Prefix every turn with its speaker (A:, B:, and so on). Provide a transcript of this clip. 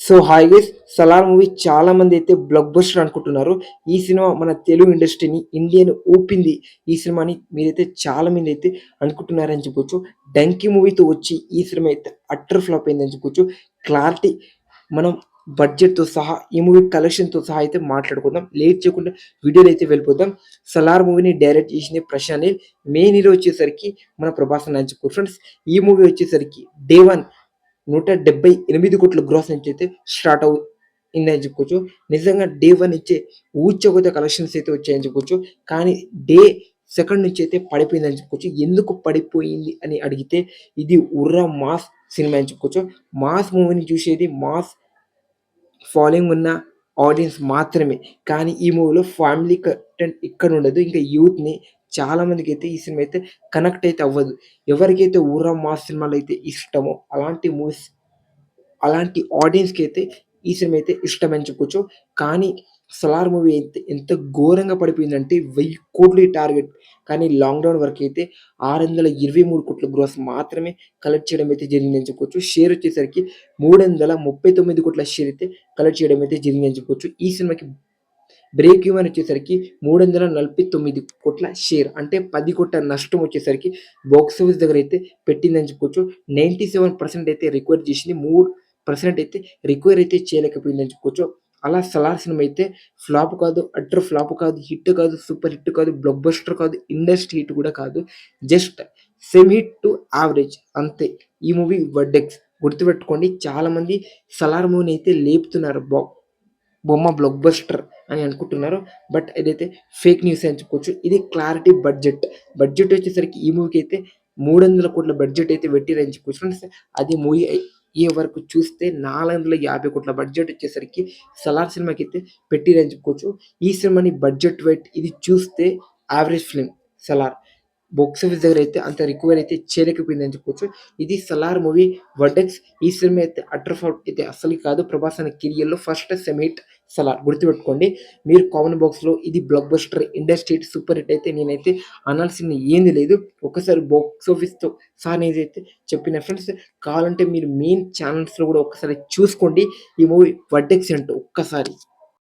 A: So hi guys Salaar movie చాలా మంది అయితే బ్లాక్ బస్టర్ అనుకుంటున్నారు. ఈ సినిమా మన తెలుగు ఇండస్ట్రీని ఇండియన్ ఊపింది. ఈ సినిమాని మీరైతే చాలా మంది అయితే అనుకుంటున్నారని చెప్పొచ్చు. డంకీ మూవీతో వచ్చి ఈ సినిమా అయితే అట్టర్ ఫ్లాప్ అయిందని చెప్పొచ్చు. క్లారిటీ మనం బడ్జెట్తో సహా ఈ మూవీ కలెక్షన్తో సహా అయితే మాట్లాడుకుందాం. లేట్ చేయకుండా వీడియోలు అయితే వెళ్ళిపోదాం. సలార్ మూవీని డైరెక్ట్ చేసింది ప్రశాంత్ మెయిన్ హీరో వచ్చేసరికి మన ప్రభాస్ అని చెప్పు ఫ్రెండ్స్ ఈ మూవీ వచ్చేసరికి డే వన్ నూట డెబ్బై ఎనిమిది కోట్ల గ్రోస్ నుంచి అయితే స్టార్ట్ అవు అయిందని చెప్పుకోవచ్చు. నిజంగా డే వన్ ఇచ్చే ఊచకొత కలెక్షన్స్ అయితే వచ్చాయని చెప్పుకోవచ్చు. కానీ డే సెకండ్ నుంచి అయితే పడిపోయిందని చెప్పుకోవచ్చు. ఎందుకు పడిపోయింది అని అడిగితే ఇది ఉర్రా మాస్ సినిమా అని చెప్పుకోవచ్చు. మాస్ మూవీని చూసేది మాస్ ఫాలోయింగ్ ఉన్న ఆడియన్స్ మాత్రమే. కానీ ఈ మూవీలో ఫ్యామిలీ కంటెంట్ ఇక్కడ ఉండదు. ఇంకా యూత్ని చాలా మందికి అయితే ఈ సినిమా అయితే కనెక్ట్ అయితే అవ్వదు. ఎవరికైతే ఊరా మా సినిమాలు అయితే ఇష్టమో అలాంటి మూవీస్ అలాంటి ఆడియన్స్కి అయితే ఈ సినిమా అయితే ఇష్టమని చెప్పుకోవచ్చు కానీ సలార్ మూవీ అయితే ఎంత ఘోరంగా పడిపోయిందంటే వెయ్యి కోట్లు టార్గెట్ కానీ లాక్డౌన్ వరకు అయితే ఆరు వందల ఇరవై మూడు కోట్ల గ్రోస్ మాత్రమే కలెక్ట్ చేయడం అయితే జరిగిందని చెప్పుకోవచ్చు షేర్ వచ్చేసరికి మూడు వందల ముప్పై తొమ్మిది కోట్ల షేర్ అయితే కలెక్ట్ చేయడం అయితే జరిగిందని చెప్పుకోవచ్చు ఈ సినిమాకి బ్రేక్ ఈవెన్ వచ్చేసరికి మూడు వందల నలభై తొమ్మిది కోట్ల షేర్ అంటే పది కోట్ల నష్టం వచ్చేసరికి బాక్స్ ఆఫీస్ దగ్గర అయితే పెట్టిందని చెప్పుకోవచ్చు నైంటీ సెవెన్ పర్సెంట్ అయితే రిక్వైర్ చేసింది మూడు పర్సెంట్ అయితే రిక్వైర్ అయితే చేయలేకపోయిందని చెప్పుకోవచ్చు అలా సలార్ సినిమా అయితే ఫ్లాప్ కాదు అట్టర్ ఫ్లాప్ కాదు హిట్ కాదు సూపర్ హిట్ కాదు బ్లాక్ బస్టర్ కాదు ఇండస్ట్రీ హిట్ కూడా కాదు. Just semi hit to average అంతే. ఈ మూవీ వర్డెక్స్ గుర్తుపెట్టుకోండి చాలా మంది సలార్ మూవీని అయితే లేపుతున్నారు బా బొమ్మ బ్లాక్ బస్టర్ అని అనుకుంటున్నారు బట్ ఇదైతే ఫేక్ న్యూస్ అని చెప్పుకోవచ్చు ఇది క్లారిటీ బడ్జెట్ బడ్జెట్ వచ్చేసరికి ఈ మూవీకి అయితే మూడు వందల కోట్ల బడ్జెట్ అయితే పెట్టిరని చెప్పుకోవచ్చు. ఫ్రెండ్స్ అది మూవీ ఈ వరకు చూస్తే నాలుగు వందల యాభై కోట్ల బడ్జెట్ వచ్చేసరికి సలార్ సినిమాకి అయితే పెట్టిరని చెప్పుకోవచ్చు. ఈ సినిమాని బడ్జెట్ వెయిట్ ఇది చూస్తే average film Salaar. Box office దగ్గర అయితే అంత రికవర్ అయితే చేయలేకపోయింది అని చెప్పొచ్చు. ఇది సలార్ మూవీ వర్డెక్స్ ఈ సినిమా అయితే అటర్ ఫౌట్ అయితే అసలు కాదు. ప్రభాస్ అనే కెరియర్లో ఫస్ట్ సెమిట్ సలార్ గుర్తుపెట్టుకోండి. మీరు కామన్ బాక్స్లో ఇది blockbuster industry super hit అయితే నేనైతే అనాల్సింది ఏంది లేదు. ఒకసారి బాక్స్ ఆఫీస్తో సార్ నేనైతే చెప్పిన ఫ్రెండ్స్ కావాలంటే మీరు మెయిన్ ఛానల్స్లో కూడా ఒకసారి చూసుకోండి. ఈ మూవీ వర్డెక్స్ ఏంటో ఒక్కసారి.